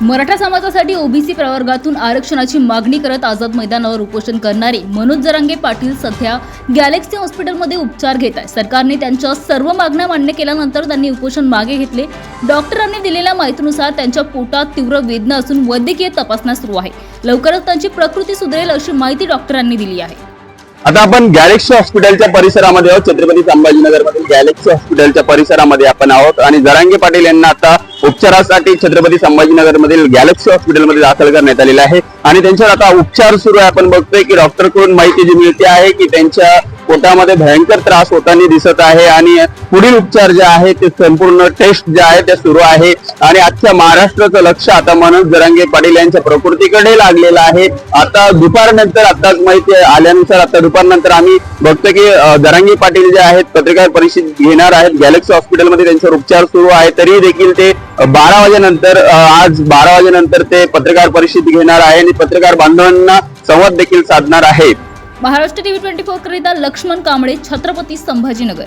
मराठा समाजासाठी ओबीसी प्रवर्गातून आरक्षणाची मागणी करत आझाद मैदानावर उपोषण करणारे मनोज जरांगे पाटील सध्या गॅलेक्सी हॉस्पिटलमध्ये उपचार घेत आहे सरकारने त्यांच्या सर्व मागण्या मान्य केल्यानंतर त्यांनी उपोषण मागे घेतले. डॉक्टरांनी दिलेल्या माहितीनुसार त्यांच्या पोटात तीव्र वेदना असून वैद्यकीय तपासण्या सुरू आहे. लवकरच त्यांची प्रकृती सुधारेल अशी माहिती डॉक्टरांनी दिली आहे. आता आपण गॅलेक्सी हॉस्पिटलच्या परिसरामध्ये आहोत. छत्रपती संभाजीनगर मधील गॅलेक्सी हॉस्पिटलच्या परिसरामध्ये आपण आहोत. आणि जरांगे पाटील यांना आता उपचारासाठी छत्रपती संभाजीनगर मधील गॅलेक्सी हॉस्पिटलमध्ये दाखल करण्यात आलेलं आहे. आणि त्यांच्यावर आता उपचार सुरू आहे. आपण बघतोय की डॉक्टरकडून माहिती जी मिळते आहे की त्यांच्या पोटामध्ये भयंकर त्रास होताना दिसत आहे आणि पुढील उपचार जे आहे ते संपूर्ण टेस्ट जे आहे ते सुरू आहे. आणि आजच्या महाराष्ट्राचं लक्ष आता मनोज जरांगे पाटील यांच्या प्रकृतीकडे लागलेलं आहे. आता दुपारनंतर आताच माहिती आल्यानुसार आता दुपारनंतर आम्ही बघतो की अं, जरांगे पाटील जे आहेत पत्रकार परिषद घेणार आहेत. गॅलेक्सी हॉस्पिटलमध्ये त्यांच्यावर उपचार सुरू आहे. तरी देखील ते बारा वाजेनंतर आज बारा वाजेनंतर ते पत्रकार परिषद घेणार आहे आणि पत्रकार बांधवांना संवाद देखील साधणार आहेत महाराष्ट्र टीव्ही ट्वेंटी फोर करिता लक्ष्मण कांबळे छत्रपती संभाजीनगर